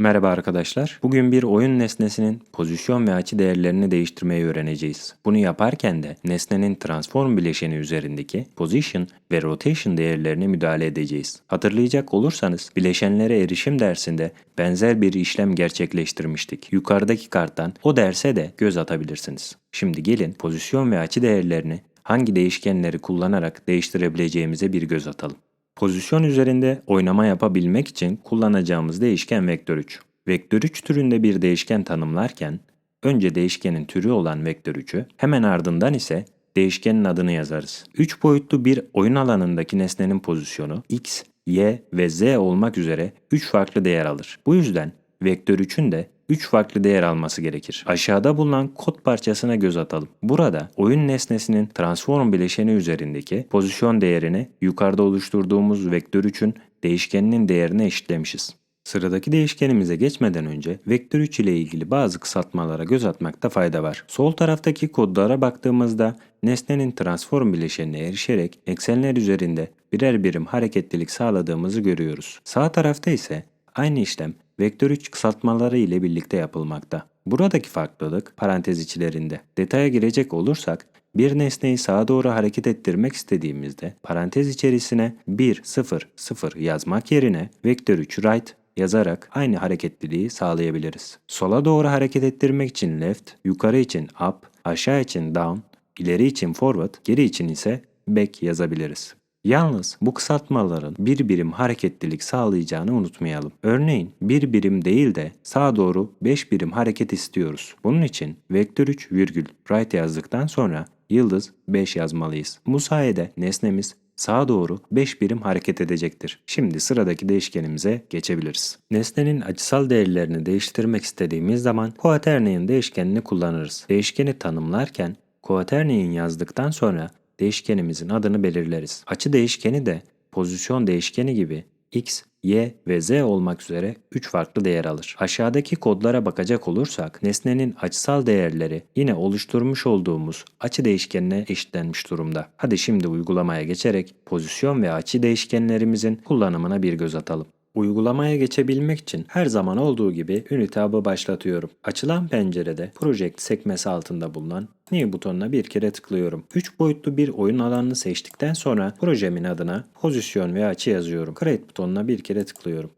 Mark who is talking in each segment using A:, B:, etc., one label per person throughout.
A: Merhaba arkadaşlar. Bugün bir oyun nesnesinin pozisyon ve açı değerlerini değiştirmeyi öğreneceğiz. Bunu yaparken de nesnenin transform bileşeni üzerindeki position ve rotation değerlerine müdahale edeceğiz. Hatırlayacak olursanız bileşenlere erişim dersinde benzer bir işlem gerçekleştirmiştik. Yukarıdaki karttan o derse de göz atabilirsiniz. Şimdi gelin pozisyon ve açı değerlerini hangi değişkenleri kullanarak değiştirebileceğimize bir göz atalım. Pozisyon üzerinde oynama yapabilmek için kullanacağımız değişken vektör 3. Vektör 3 türünde bir değişken tanımlarken önce değişkenin türü olan vektör 3'ü hemen ardından ise değişkenin adını yazarız. 3 boyutlu bir oyun alanındaki nesnenin pozisyonu x, y ve z olmak üzere 3 farklı değer alır. Bu yüzden vektör 3'ün de 3 farklı değer alması gerekir. Aşağıda bulunan kod parçasına göz atalım. Burada oyun nesnesinin transform bileşeni üzerindeki pozisyon değerini yukarıda oluşturduğumuz vektör 3'ün değişkeninin değerine eşitlemişiz. Sıradaki değişkenimize geçmeden önce vektör 3 ile ilgili bazı kısaltmalara göz atmakta fayda var. Sol taraftaki kodlara baktığımızda nesnenin transform bileşenine erişerek eksenler üzerinde birer birim hareketlilik sağladığımızı görüyoruz. Sağ tarafta ise aynı işlem vektör 3 kısaltmaları ile birlikte yapılmakta. Buradaki farklılık parantez içlerinde. Detaya girecek olursak bir nesneyi sağa doğru hareket ettirmek istediğimizde parantez içerisine 1 0 0 yazmak yerine vektör 3 right yazarak aynı hareketliliği sağlayabiliriz. Sola doğru hareket ettirmek için left, yukarı için up, aşağı için down, ileri için forward, geri için ise back yazabiliriz. Yalnız bu kısaltmaların bir birim hareketlilik sağlayacağını unutmayalım. Örneğin bir birim değil de sağa doğru 5 birim hareket istiyoruz. Bunun için vektör 3 virgül right yazdıktan sonra yıldız 5 yazmalıyız. Bu sayede nesnemiz sağa doğru 5 birim hareket edecektir. Şimdi sıradaki değişkenimize geçebiliriz. Nesnenin açısal değerlerini değiştirmek istediğimiz zaman Quaternion değişkenini kullanırız. Değişkeni tanımlarken Quaternion yazdıktan sonra değişkenimizin adını belirleriz. Açı değişkeni de pozisyon değişkeni gibi x, y ve z olmak üzere 3 farklı değer alır. Aşağıdaki kodlara bakacak olursak nesnenin açısal değerleri yine oluşturmuş olduğumuz açı değişkenine eşitlenmiş durumda. Hadi şimdi uygulamaya geçerek pozisyon ve açı değişkenlerimizin kullanımına bir göz atalım. Uygulamaya geçebilmek için her zaman olduğu gibi Unitab'ı başlatıyorum. Açılan pencerede Project sekmesi altında bulunan New butonuna bir kere tıklıyorum. 3 boyutlu bir oyun alanını seçtikten sonra projemin adına pozisyon ve açı yazıyorum. Create butonuna bir kere tıklıyorum.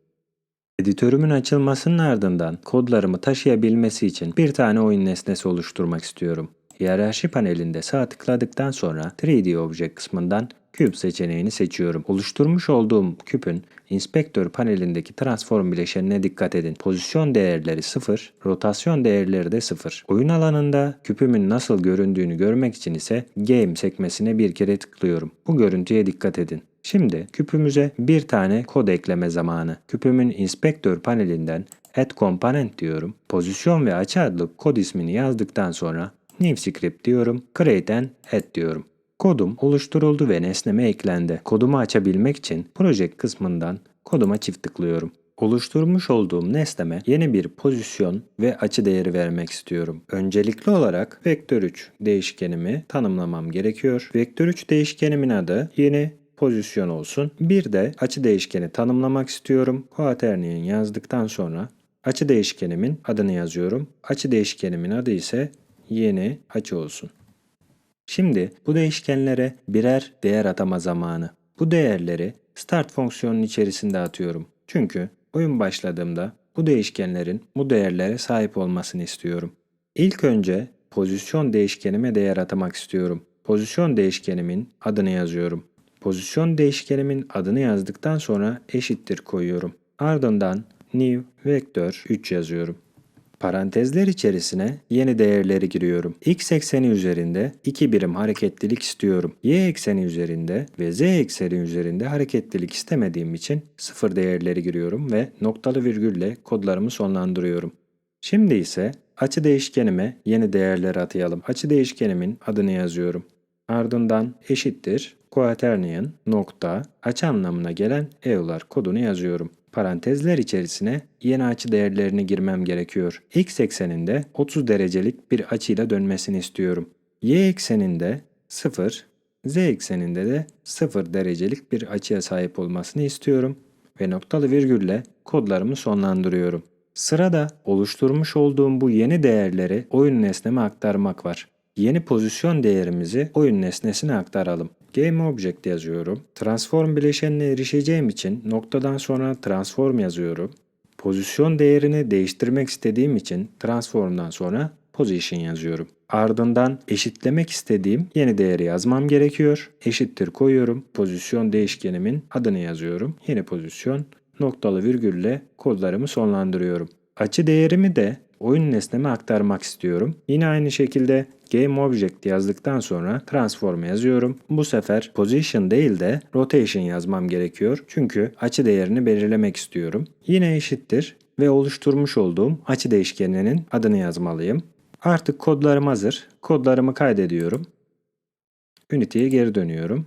A: Editörümün açılmasının ardından kodlarımı taşıyabilmesi için bir tane oyun nesnesi oluşturmak istiyorum. Hiyerarşi panelinde sağ tıkladıktan sonra 3D Object kısmından Cube seçeneğini seçiyorum. Oluşturmuş olduğum küpün inspektör panelindeki transform bileşenine dikkat edin. Pozisyon değerleri 0, rotasyon değerleri de 0. Oyun alanında küpümün nasıl göründüğünü görmek için ise Game sekmesine bir kere tıklıyorum. Bu görüntüye dikkat edin. Şimdi küpümüze bir tane kod ekleme zamanı. Küpümün inspektör panelinden Add Component diyorum. Pozisyon ve açı adlı kod ismini yazdıktan sonra New Script diyorum. Create and Add diyorum. Kodum oluşturuldu ve nesneme eklendi. Kodumu açabilmek için Project kısmından koduma çift tıklıyorum. Oluşturmuş olduğum nesneme yeni bir pozisyon ve açı değeri vermek istiyorum. Öncelikli olarak vektör 3 değişkenimi tanımlamam gerekiyor. Vektör 3 değişkenimin adı yeni pozisyon olsun. Bir de açı değişkeni tanımlamak istiyorum. Quaternion yazdıktan sonra açı değişkenimin adını yazıyorum. Açı değişkenimin adı ise yeni açı olsun. Şimdi bu değişkenlere birer değer atama zamanı. Bu değerleri start fonksiyonunun içerisinde atıyorum. Çünkü oyun başladığımda bu değişkenlerin bu değerlere sahip olmasını istiyorum. İlk önce pozisyon değişkenime değer atamak istiyorum. Pozisyon değişkenimin adını yazıyorum. Pozisyon değişkenimin adını yazdıktan sonra eşittir koyuyorum. Ardından new vektör 3 yazıyorum. Parantezler içerisine yeni değerleri giriyorum. X ekseni üzerinde 2 birim hareketlilik istiyorum. Y ekseni üzerinde ve Z ekseni üzerinde hareketlilik istemediğim için sıfır değerleri giriyorum ve noktalı virgülle kodlarımı sonlandırıyorum. Şimdi ise açı değişkenime yeni değerler atayalım. Açı değişkenimin adını yazıyorum. Ardından eşittir quaternion nokta açı anlamına gelen euler kodunu yazıyorum. Parantezler içerisine yeni açı değerlerini girmem gerekiyor. X ekseninde 30 derecelik bir açıyla dönmesini istiyorum. Y ekseninde 0, Z ekseninde de 0 derecelik bir açıya sahip olmasını istiyorum ve noktalı virgülle kodlarımı sonlandırıyorum. Sırada oluşturmuş olduğum bu yeni değerleri oyun nesneme aktarmak var. Yeni pozisyon değerimizi oyun nesnesine aktaralım. GameObject yazıyorum. Transform bileşenine erişeceğim için noktadan sonra transform yazıyorum. Pozisyon değerini değiştirmek istediğim için transformdan sonra position yazıyorum. Ardından eşitlemek istediğim yeni değeri yazmam gerekiyor. Eşittir koyuyorum. Pozisyon değişkenimin adını yazıyorum. Yeni pozisyon noktalı virgülle kodlarımı sonlandırıyorum. Açı değerimi de oyun nesneme aktarmak istiyorum. Yine aynı şekilde GameObject yazdıktan sonra transform yazıyorum. Bu sefer position değil de rotation yazmam gerekiyor. Çünkü açı değerini belirlemek istiyorum. Yine eşittir ve oluşturmuş olduğum açı değişkeninin adını yazmalıyım. Artık kodlarım hazır. Kodlarımı kaydediyorum. Unity'ye geri dönüyorum.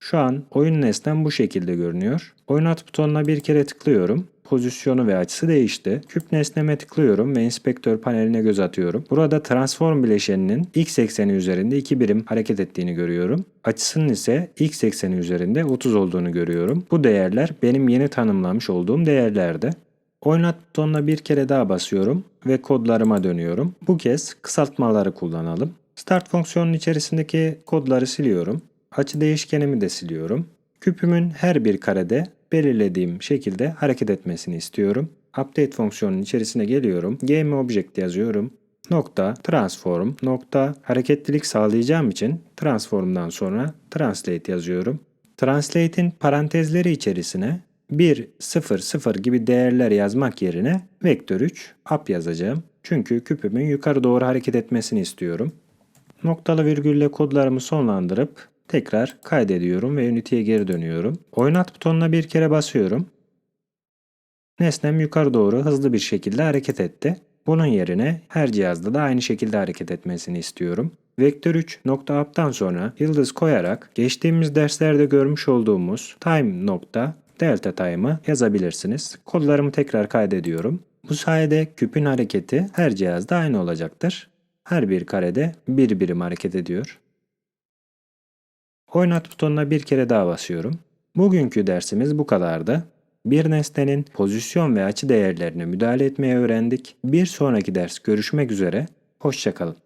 A: Şu an oyun nesnem bu şekilde görünüyor. Oynat butonuna bir kere tıklıyorum. Pozisyonu ve açısı değişti. Küp nesneme tıklıyorum ve inspektör paneline göz atıyorum. Burada transform bileşeninin x ekseni üzerinde 2 birim hareket ettiğini görüyorum. Açısının ise x ekseni üzerinde 30 olduğunu görüyorum. Bu değerler benim yeni tanımlamış olduğum değerlerdi. Oynat butonuna bir kere daha basıyorum ve kodlarıma dönüyorum. Bu kez kısaltmaları kullanalım. Start fonksiyonun içerisindeki kodları siliyorum. Açı değişkenimi de siliyorum. Küpümün her bir karede belirlediğim şekilde hareket etmesini istiyorum. Update fonksiyonunun içerisine geliyorum. GameObject yazıyorum. Nokta transform nokta hareketlilik sağlayacağım için transformdan sonra translate yazıyorum. Translate'in parantezleri içerisine 1, 0, 0 gibi değerler yazmak yerine vektör 3 up yazacağım. Çünkü küpümün yukarı doğru hareket etmesini istiyorum. Noktalı virgülle kodlarımı sonlandırıp tekrar kaydediyorum ve Unity'ye geri dönüyorum. Oynat butonuna bir kere basıyorum. Nesnem yukarı doğru hızlı bir şekilde hareket etti. Bunun yerine her cihazda da aynı şekilde hareket etmesini istiyorum. Vektör 3 nokta up'tan sonra yıldız koyarak geçtiğimiz derslerde görmüş olduğumuz time nokta delta time'ı yazabilirsiniz. Kodlarımı tekrar kaydediyorum. Bu sayede küpün hareketi her cihazda aynı olacaktır. Her bir karede bir birim hareket ediyor. Oynat butonuna bir kere daha basıyorum. Bugünkü dersimiz bu kadardı. Bir nesnenin pozisyon ve açı değerlerine müdahale etmeyi öğrendik. Bir sonraki ders görüşmek üzere. Hoşçakalın.